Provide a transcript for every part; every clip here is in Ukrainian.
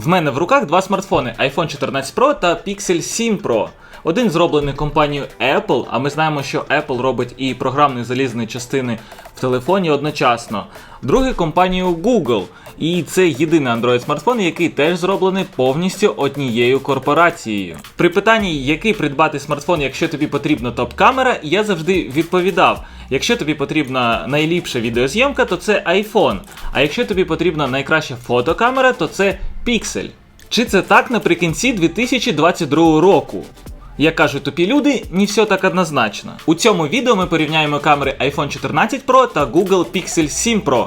В мене в руках два смартфони iPhone 14 Pro та Pixel 7 Pro. Один зроблений компанією Apple, а ми знаємо, що Apple робить і програмні залізні частини в телефоні одночасно. Другий компанією Google. І це єдиний Android смартфон, який теж зроблений повністю однією корпорацією. При питанні, який придбати смартфон, якщо тобі потрібна топ-камера, я завжди відповідав: якщо тобі потрібна найліпша відеозйомка, то це iPhone. А якщо тобі потрібна найкраща фотокамера, то це Pixel. Чи це так наприкінці 2022 року? Як кажуть тупі люди, не все так однозначно. У цьому відео ми порівняємо камери iPhone 14 Pro та Google Pixel 7 Pro.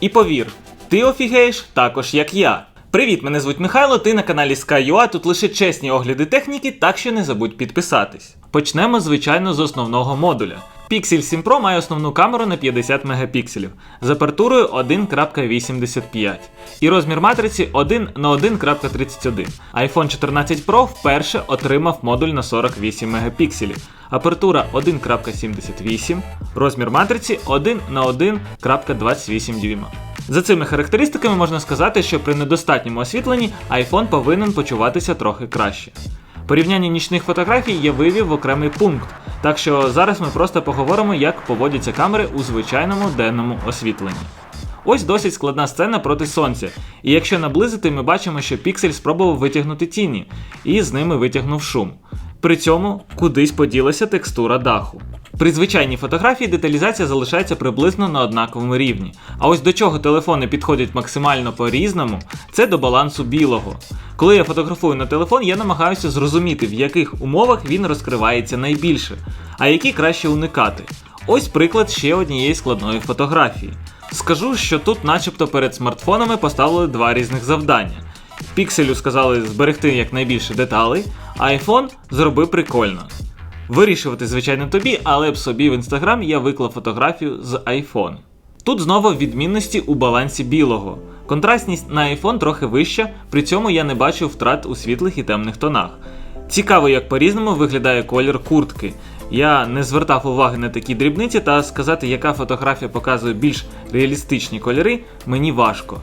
І повір, ти офігеєш також як я. Привіт, мене звуть Михайло, ти на каналі Sky.ua, тут лише чесні огляди техніки, так що не забудь підписатись. Почнемо, звичайно, з основного модуля. Pixel 7 Pro має основну камеру на 50 мегапікселів з апертурою 1.85 і розмір матриці 1 на 1.31. iPhone 14 Pro вперше отримав модуль на 48 мегапікселів. Апертура 1.78, розмір матриці 1 на 1.28 дюйма. За цими характеристиками можна сказати, що при недостатньому освітленні iPhone повинен почуватися трохи краще. Порівняння нічних фотографій я вивів в окремий пункт, так що зараз ми просто поговоримо, як поводяться камери у звичайному денному освітленні. Ось досить складна сцена проти сонця, і якщо наблизити, ми бачимо, що піксель спробував витягнути тіні, і з ними витягнув шум. При цьому кудись поділася текстура даху. При звичайній фотографії деталізація залишається приблизно на однаковому рівні. А ось до чого телефони підходять максимально по-різному, це до балансу білого. Коли я фотографую на телефон, я намагаюся зрозуміти, в яких умовах він розкривається найбільше, а які краще уникати. Ось приклад ще однієї складної фотографії. Скажу, що тут, начебто, перед смартфонами поставили два різних завдання. Пікселю сказали зберегти якнайбільше деталей, а iPhone зроби прикольно. Вирішувати, звичайно, тобі, але б собі в інстаграм я виклав фотографію з iPhone. Тут знову відмінності у балансі білого. Контрастність на iPhone трохи вища, при цьому я не бачу втрат у світлих і темних тонах. Цікаво, як по-різному виглядає колір куртки. Я не звертав уваги на такі дрібниці, та сказати, яка фотографія показує більш реалістичні кольори, мені важко.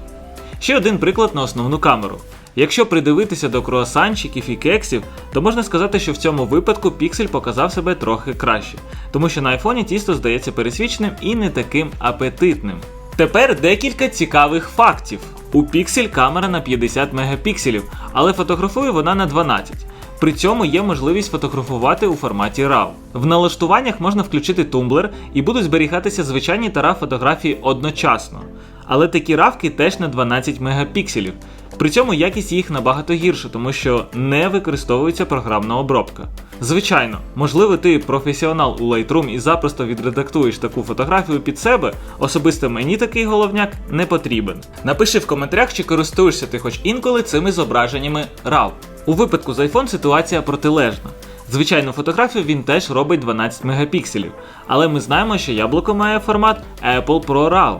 Ще один приклад на основну камеру. Якщо придивитися до круасанчиків і кексів, то можна сказати, що в цьому випадку піксель показав себе трохи краще, тому що на айфоні тісто здається пересвіченим і не таким апетитним. Тепер декілька цікавих фактів. У піксель камера на 50 мегапікселів, але фотографує вона на 12. При цьому є можливість фотографувати у форматі RAW. В налаштуваннях можна включити тумблер і будуть зберігатися звичайні та RAW фотографії одночасно. Але такі равки теж на 12 мегапікселів. При цьому якість їх набагато гірша, тому що не використовується програмна обробка. Звичайно, можливо, ти професіонал у Lightroom і запросто відредактуєш таку фотографію під себе. Особисто мені такий головняк не потрібен. Напиши в коментарях, чи користуєшся ти хоч інколи цими зображеннями RAW. У випадку з iPhone ситуація протилежна. Звичайну фотографію він теж робить 12 мегапікселів, але ми знаємо, що яблуко має формат Apple Pro RAW.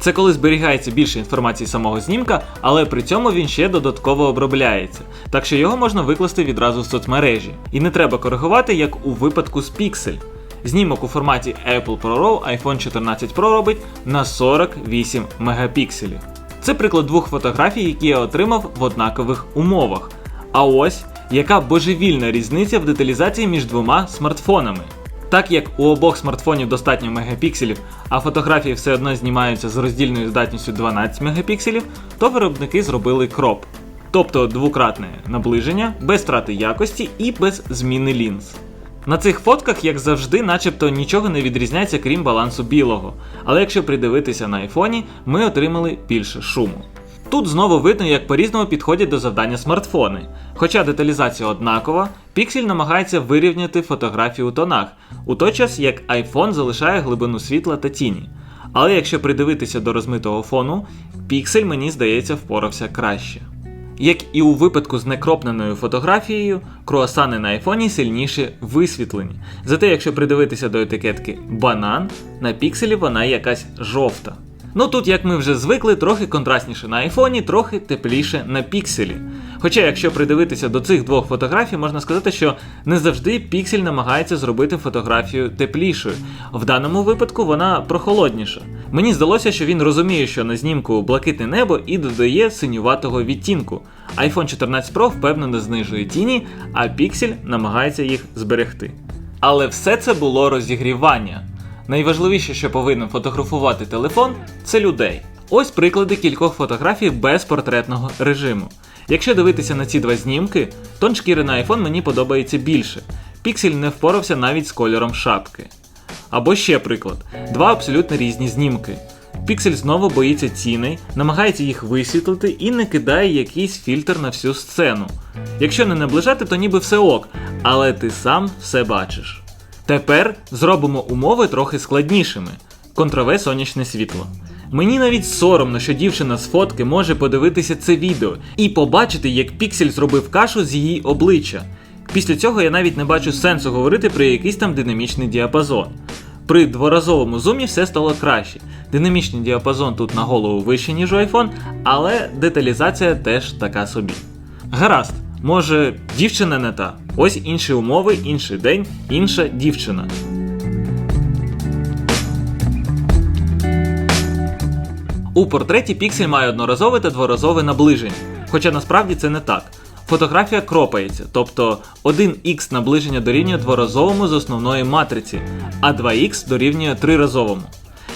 Це коли зберігається більше інформації самого знімка, але при цьому він ще додатково обробляється, так що його можна викласти відразу в соцмережі. І не треба коригувати, як у випадку з Pixel. Знімок у форматі Apple Pro RAW iPhone 14 Pro робить на 48 мегапікселів. Це приклад двох фотографій, які я отримав в однакових умовах. А ось яка божевільна різниця в деталізації між двома смартфонами. Так як у обох смартфонів достатньо мегапікселів, а фотографії все одно знімаються з роздільною здатністю 12 мегапікселів, то виробники зробили кроп. Тобто двократне наближення, без втрати якості і без зміни лінз. На цих фотках, як завжди, начебто нічого не відрізняється крім балансу білого. Але якщо придивитися на айфоні, ми отримали більше шуму. Тут знову видно, як по-різному підходять до завдання смартфони. Хоча деталізація однакова, Pixel намагається вирівняти фотографію у тонах, у той час як iPhone залишає глибину світла та тіні. Але якщо придивитися до розмитого фону, Pixel, мені здається, впорався краще. Як і у випадку з некропненою фотографією, круасани на айфоні сильніше висвітлені. Зате, якщо придивитися до етикетки банан, на пікселі вона якась жовта. Ну тут, як ми вже звикли, трохи контрастніше на айфоні, трохи тепліше на пікселі. Хоча, якщо придивитися до цих двох фотографій, можна сказати, що не завжди піксель намагається зробити фотографію теплішою. В даному випадку вона прохолодніша. Мені здалося, що він розуміє, що на знімку блакитне небо і додає синюватого відтінку. iPhone 14 Pro впевнено знижує тіні, а піксель намагається їх зберегти. Але все це було розігрівання. Найважливіше, що повинен фотографувати телефон, це людей. Ось приклади кількох фотографій без портретного режиму. Якщо дивитися на ці два знімки, тон шкіри на iPhone мені подобається більше. Піксель не впорався навіть з кольором шапки. Або ще приклад: два абсолютно різні знімки. Піксель знову боїться тіней, намагається їх висвітлити і не кидає якийсь фільтр на всю сцену. Якщо не наближати, то ніби все ок, але ти сам все бачиш. Тепер зробимо умови трохи складнішими. Контрове сонячне світло. Мені навіть соромно, що дівчина з фотки може подивитися це відео і побачити, як Піксель зробив кашу з її обличчя. Після цього я навіть не бачу сенсу говорити про якийсь там динамічний діапазон. При дворазовому зумі все стало краще. Динамічний діапазон тут на голову вище, ніж у iPhone, але деталізація теж така собі. Гаразд, може, дівчина не та. Ось інші умови, інший день, інша дівчина. У портреті піксель має одноразове та дворазове наближення, хоча насправді це не так. Фотографія кропається, тобто 1х наближення дорівнює дворазовому з основної матриці, а 2х дорівнює триразовому.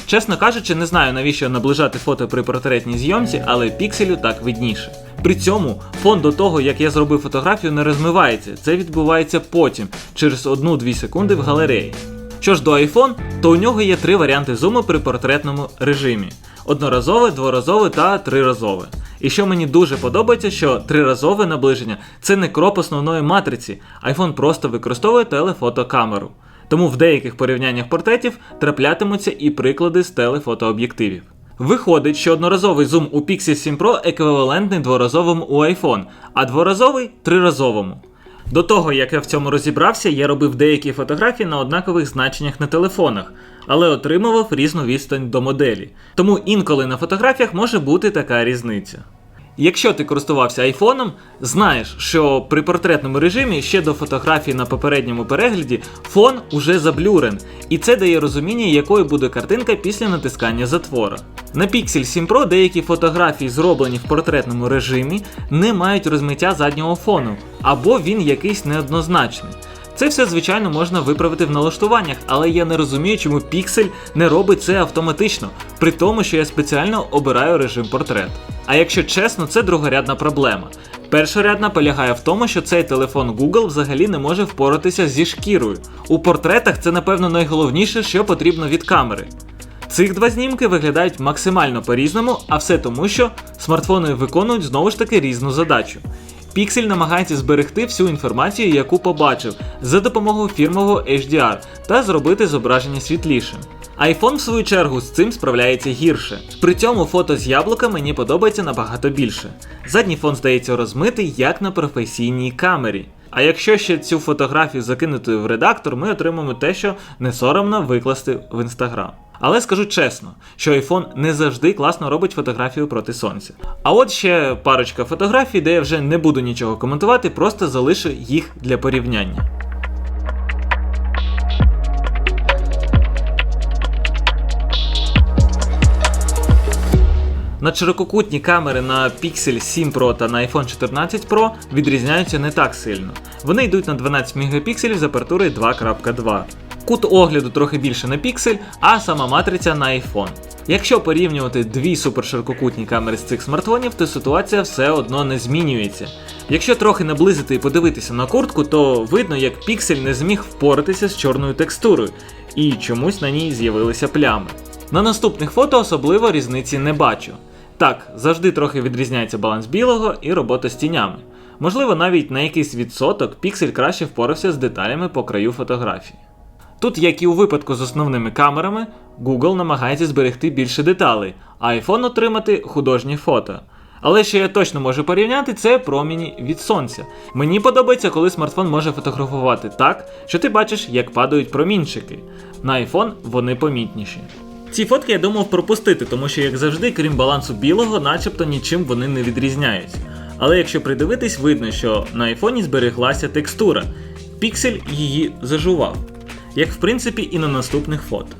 Чесно кажучи, не знаю навіщо наближати фото при портретній зйомці, але пікселю так видніше. При цьому фон до того, як я зробив фотографію, не розмивається. Це відбувається потім, через 1-2 секунди в галереї. Що ж до iPhone, то у нього є три варіанти зуму при портретному режимі: одноразове, дворазове та триразове. І що мені дуже подобається, що триразове наближення це не кроп основної матриці, iPhone просто використовує телефотокамеру. Тому в деяких порівняннях портретів траплятимуться і приклади з телефотооб'єктивів. Виходить, що одноразовий зум у Pixel 7 Pro еквівалентний дворазовому у iPhone, а дворазовий триразовому. До того, як я в цьому розібрався, я робив деякі фотографії на однакових значеннях на телефонах, але отримував різну відстань до моделі. Тому інколи на фотографіях може бути така різниця. Якщо ти користувався айфоном, знаєш, що при портретному режимі ще до фотографії на попередньому перегляді фон уже заблюрен, і це дає розуміння, якою буде картинка після натискання затвора. На Pixel 7 Pro деякі фотографії, зроблені в портретному режимі, не мають розмиття заднього фону, або він якийсь неоднозначний. Це все, звичайно, можна виправити в налаштуваннях, але я не розумію, чому Pixel не робить це автоматично, при тому, що я спеціально обираю режим портрет. А якщо чесно, це другорядна проблема. Першорядна полягає в тому, що цей телефон Google взагалі не може впоратися зі шкірою. У портретах це, напевно, найголовніше, що потрібно від камери. Цих два знімки виглядають максимально по-різному, а все тому, що смартфони виконують знову ж таки різну задачу. Pixel намагається зберегти всю інформацію, яку побачив, за допомогою фірмового HDR та зробити зображення світлішим. iPhone, в свою чергу, з цим справляється гірше. При цьому фото з яблука мені подобається набагато більше. Задній фон здається розмитий, як на професійній камері. А якщо ще цю фотографію закинути в редактор, ми отримаємо те, що не соромно викласти в інстаграм. Але скажу чесно, що iPhone не завжди класно робить фотографію проти сонця. А от ще парочка фотографій, де я вже не буду нічого коментувати, просто залишу їх для порівняння. Надширококутні камери на Pixel 7 Pro та на iPhone 14 Pro відрізняються не так сильно. Вони йдуть на 12 мегапікселів з апертурою 2.2. Кут огляду трохи більше на піксель, а сама матриця на iPhone. Якщо порівнювати дві суперширококутні камери з цих смартфонів, то ситуація все одно не змінюється. Якщо трохи наблизити і подивитися на куртку, то видно, як піксель не зміг впоратися з чорною текстурою, і чомусь на ній з'явилися плями. На наступних фото особливо різниці не бачу. Так, завжди трохи відрізняється баланс білого і робота з тінями. Можливо, навіть на якийсь відсоток піксель краще впорався з деталями по краю фотографії. Тут, як і у випадку з основними камерами, Google намагається зберегти більше деталей, а iPhone отримати художні фото. Але що я точно можу порівняти, це проміні від сонця. Мені подобається, коли смартфон може фотографувати так, що ти бачиш, як падають промінчики. На iPhone вони помітніші. Ці фотки я думав пропустити, тому що, як завжди, крім балансу білого, начебто нічим вони не відрізняються. Але якщо придивитись, видно, що на айфоні збереглася текстура. Піксель її зажував, як в принципі і на наступних фото.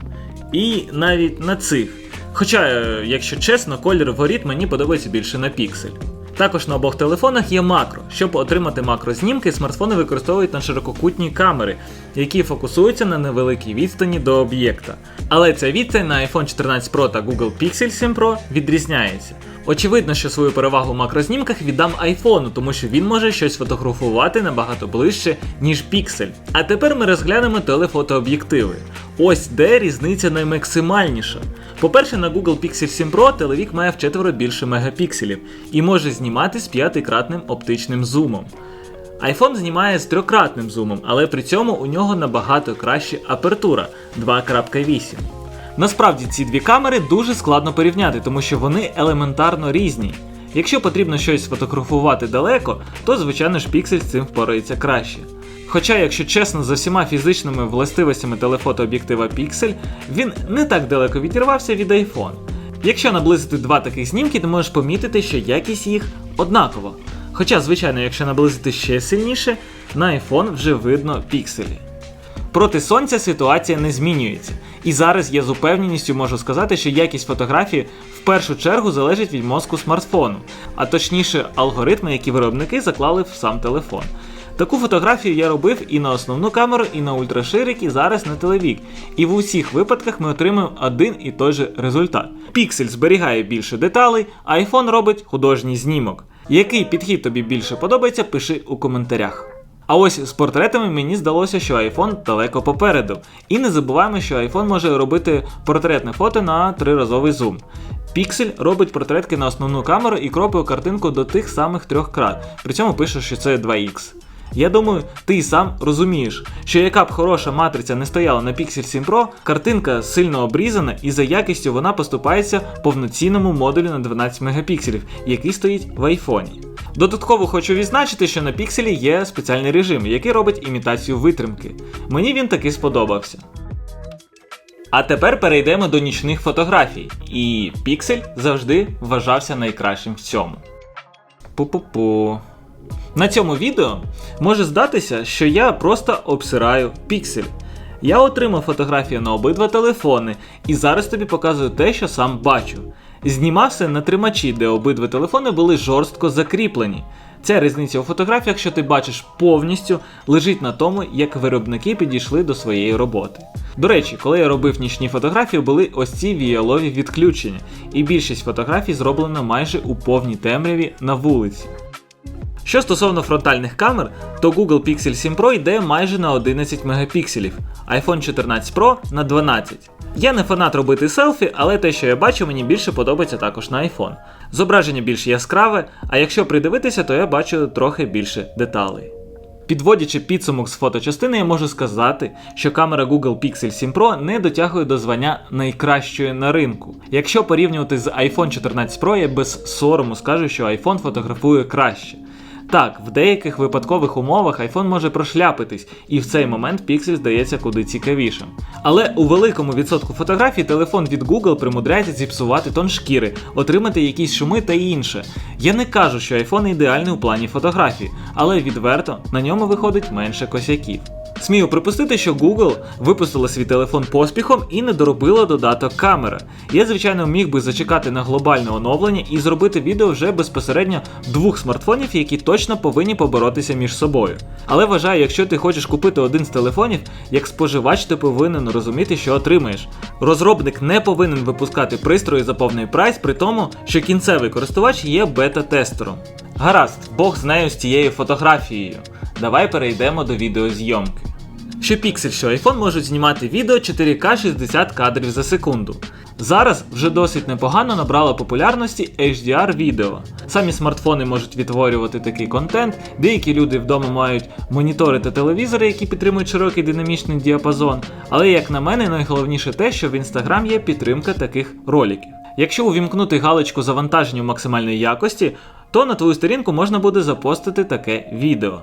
І навіть на цих. Хоча, е, якщо чесно, колір воріт мені подобається більше на піксель. Також на обох телефонах є макро. Щоб отримати макрознімки, смартфони використовують на ширококутні камери, які фокусуються на невеликій відстані до об'єкта. Але ця відстань на iPhone 14 Pro та Google Pixel 7 Pro відрізняється. Очевидно, що свою перевагу в макрознімках віддам айфону, тому що він може щось фотографувати набагато ближче, ніж піксель. А тепер ми розглянемо телефотооб'єктиви. Ось де різниця наймаксимальніша. По-перше, на Google Pixel 7 Pro телевік має вчетверо більше мегапікселів і може знімати з п'ятикратним оптичним зумом. iPhone знімає з трьохкратним зумом, але при цьому у нього набагато краща апертура 2.8. Насправді ці дві камери дуже складно порівняти, тому що вони елементарно різні. Якщо потрібно щось сфотографувати далеко, то звичайно ж піксель з цим впорається краще. Хоча, якщо чесно, за всіма фізичними властивостями телефотооб'єктива Pixel, він не так далеко відірвався від iPhone. Якщо наблизити два таких знімки, ти можеш помітити, що якість їх однакова. Хоча, звичайно, якщо наблизити ще сильніше, на iPhone вже видно пікселі. Проти сонця ситуація не змінюється. І зараз я з упевненістю можу сказати, що якість фотографії в першу чергу залежить від мозку смартфону, а точніше алгоритми, які виробники заклали в сам телефон. Таку фотографію я робив і на основну камеру, і на ультраширик, і зараз на телевік. І в усіх випадках ми отримуємо один і той же результат. Піксель зберігає більше деталей, а iPhone робить художній знімок. Який підхід тобі більше подобається, пиши у коментарях. А ось з портретами мені здалося, що iPhone далеко попереду. І не забуваємо, що iPhone може робити портретне фото на триразовий зум. Піксель робить портретки на основну камеру і кропує картинку до тих самих трьох крат. При цьому пише, що це 2х. Я думаю, ти і сам розумієш, що яка б хороша матриця не стояла на Pixel 7 Pro, картинка сильно обрізана і за якістю вона поступається повноцінному модулю на 12 мегапікселів, який стоїть в айфоні. Додатково хочу відзначити, що на пікселі є спеціальний режим, який робить імітацію витримки. Мені він таки сподобався. А тепер перейдемо до нічних фотографій, і піксель завжди вважався найкращим в цьому. Пу-пу-пу. На цьому відео може здатися, що я просто обсираю піксель. Я отримав фотографію на обидва телефони і зараз тобі показую те, що сам бачу. Знімався на тримачі, де обидва телефони були жорстко закріплені. Ця різниця у фотографіях, що ти бачиш повністю, лежить на тому, як виробники підійшли до своєї роботи. До речі, коли я робив нічні фотографії, були ось ці віялові відключення, і більшість фотографій зроблено майже у повній темряві на вулиці. Що стосовно фронтальних камер, то Google Pixel 7 Pro йде майже на 11 мегапікселів, iPhone 14 Pro на 12. Я не фанат робити селфі, але те, що я бачу, мені більше подобається також на iPhone. Зображення більш яскраве, а якщо придивитися, то я бачу трохи більше деталей. Підводячи підсумок з фоточастини, я можу сказати, що камера Google Pixel 7 Pro не дотягує до звання найкращої на ринку. Якщо порівнювати з iPhone 14 Pro, я без сорому скажу, що iPhone фотографує краще. Так, в деяких випадкових умовах iPhone може прошляпитись, і в цей момент Pixel здається куди цікавішим. Але у великому відсотку фотографій телефон від Google примудряється зіпсувати тон шкіри, отримати якісь шуми та інше. Я не кажу, що iPhone ідеальний у плані фотографії, але відверто на ньому виходить менше косяків. Смію припустити, що Google випустила свій телефон поспіхом і не доробила додаток камера. Я, звичайно, міг би зачекати на глобальне оновлення і зробити відео вже безпосередньо двох смартфонів, які точно повинні поборотися між собою. Але вважаю, якщо ти хочеш купити один з телефонів, як споживач ти повинен розуміти, що отримаєш. Розробник не повинен випускати пристрої за повний прайс, при тому, що кінцевий користувач є бета-тестером. Гаразд, Бог з нею з цією фотографією. Давай перейдемо до відеозйомки. Що Pixel, що iPhone можуть знімати відео 4К 60 кадрів за секунду. Зараз вже досить непогано набрало популярності HDR відео. Самі смартфони можуть відтворювати такий контент, деякі люди вдома мають монітори та телевізори, які підтримують широкий динамічний діапазон. Але, як на мене, найголовніше те, що в Instagram є підтримка таких роликів. Якщо увімкнути галочку завантаження в максимальної якості, то на твою сторінку можна буде запостити таке відео.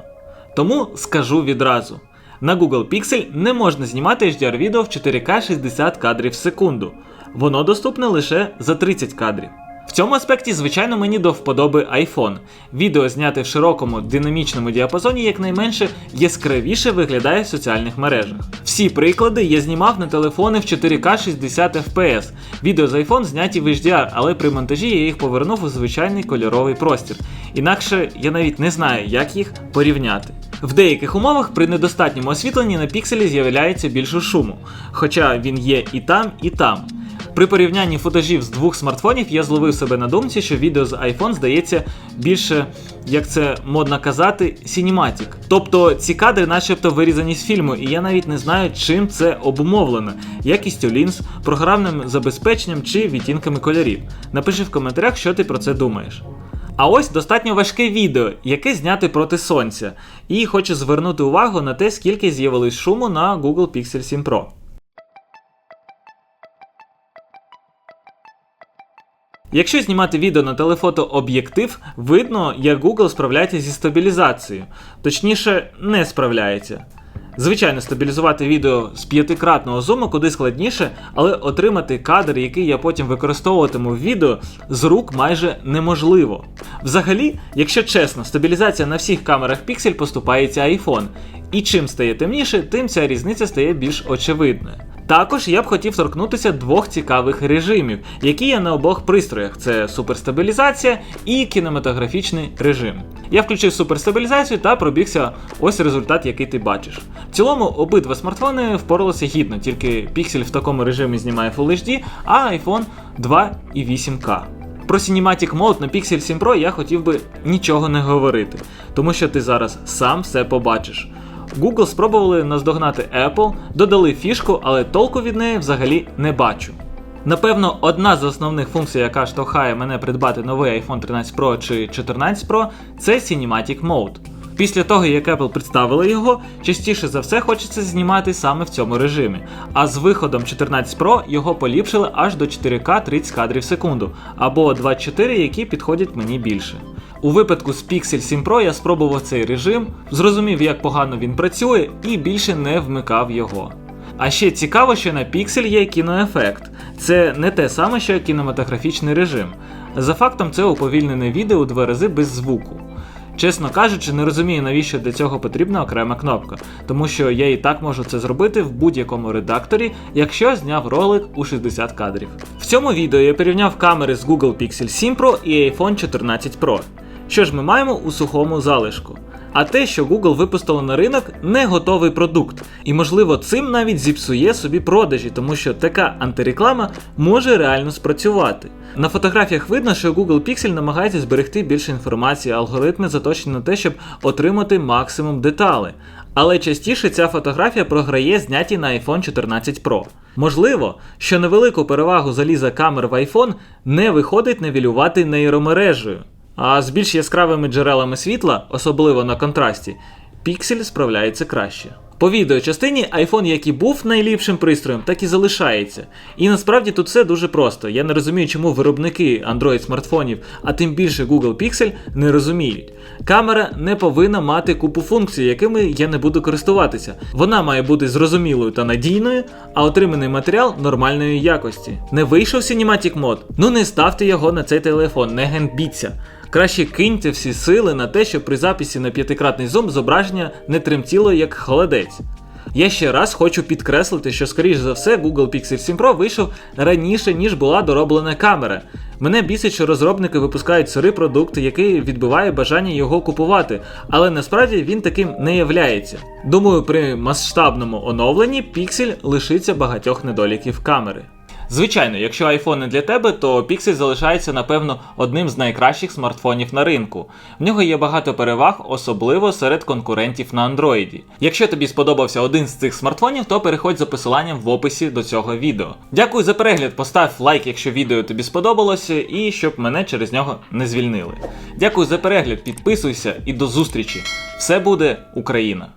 Тому скажу відразу: на Google Pixel не можна знімати HDR відео в 4К 60 кадрів в секунду. Воно доступне лише за 30 кадрів. Цьому аспекті, звичайно, мені до вподоби iPhone. Відео зняте в широкому динамічному діапазоні, якнайменше яскравіше виглядає в соціальних мережах. Всі приклади я знімав на телефони в 4К 60 FPS. Відео з iPhone зняті в HDR, але при монтажі я їх повернув у звичайний кольоровий простір. Інакше я навіть не знаю, як їх порівняти. В деяких умовах при недостатньому освітленні на пікселі з'являється більше шуму, хоча він є і там, і там. При порівнянні футажів з двох смартфонів я зловив себе на думці, що відео з iPhone здається більше, як це модно казати, cinematic. Тобто ці кадри начебто вирізані з фільму, і я навіть не знаю, чим це обумовлено: якістю лінз, програмним забезпеченням чи відтінками кольорів. Напиши в коментарях, що ти про це думаєш. А ось достатньо важке відео, яке зняти проти сонця, і хочу звернути увагу на те, скільки з'явилось шуму на Google Pixel 7 Pro. Якщо знімати відео на телефото об'єктив, видно, як Google справляється зі стабілізацією, точніше, не справляється. Звичайно, стабілізувати відео з п'ятикратного зуму куди складніше, але отримати кадр, який я потім використовуватиму в відео, з рук майже неможливо. Взагалі, якщо чесно, стабілізація на всіх камерах Pixel поступається iPhone, і чим стає темніше, тим ця різниця стає більш очевидною. Також я б хотів торкнутися двох цікавих режимів, які є на обох пристроях: це суперстабілізація і кінематографічний режим. Я включив суперстабілізацію та пробігся ось результат, який ти бачиш. В цілому обидва смартфони впоралися гідно, тільки Pixel в такому режимі знімає Full HD, а iPhone 2 і 8К. Про Cinematic Mode на Pixel 7 Pro я хотів би нічого не говорити, тому що ти зараз сам все побачиш. Google спробували наздогнати Apple, додали фішку, але толку від неї взагалі не бачу. Напевно, одна з основних функцій, яка штовхає мене придбати новий iPhone 13 Pro чи 14 Pro, це Cinematic Mode. Після того, як Apple представили його, частіше за все хочеться знімати саме в цьому режимі. А з виходом 14 Pro його поліпшили аж до 4К 30 кадрів в секунду, або 24, які підходять мені більше. У випадку з Pixel 7 Pro я спробував цей режим, зрозумів, як погано він працює, і більше не вмикав його. А ще цікаво, що на Pixel є кіноефект. Це не те саме, що кінематографічний режим. За фактом, це уповільнене відео два рази без звуку. Чесно кажучи, не розумію, навіщо для цього потрібна окрема кнопка, тому що я і так можу це зробити в будь-якому редакторі, якщо зняв ролик у 60 кадрів. В цьому відео я порівняв камери з Google Pixel 7 Pro і iPhone 14 Pro. Що ж ми маємо у сухому залишку? А те, що Google випустило на ринок не готовий продукт, і можливо цим навіть зіпсує собі продажі, тому що така антиреклама може реально спрацювати. На фотографіях видно, що Google Pixel намагається зберегти більше інформації, алгоритми заточені на те, щоб отримати максимум деталей. Але частіше ця фотографія програє зняті на iPhone 14 Pro. Можливо, що невелику перевагу заліза камер в iPhone не виходить невілювати нейромережею. А з більш яскравими джерелами світла, особливо на контрасті, Pixel справляється краще. По відеочастині iPhone як і був найліпшим пристроєм, так і залишається. І насправді тут все дуже просто. Я не розумію, чому виробники Android смартфонів, а тим більше Google Pixel, не розуміють. Камера не повинна мати купу функцій, якими я не буду користуватися. Вона має бути зрозумілою та надійною, а отриманий матеріал нормальної якості. Не вийшов Cinematic Mode? Ну не ставте його на цей телефон, не генбіться. Краще киньте всі сили на те, щоб при записі на п'ятикратний зум зображення не тремтіло як холодець. Я ще раз хочу підкреслити, що, скоріш за все, Google Pixel 7 Pro вийшов раніше, ніж була дороблена камера. Мене бісить, що розробники випускають сирий продукт, який відбиває бажання його купувати, але насправді він таким не являється. Думаю, при масштабному оновленні Pixel лишиться багатьох недоліків камери. Звичайно, якщо iPhone не для тебе, то Pixel залишається, напевно, одним з найкращих смартфонів на ринку. В нього є багато переваг, особливо серед конкурентів на Android. Якщо тобі сподобався один з цих смартфонів, то переходь за посиланням в описі до цього відео. Дякую за перегляд, постав лайк, якщо відео тобі сподобалося, і щоб мене через нього не звільнили. Дякую за перегляд, підписуйся і до зустрічі! Все буде Україна!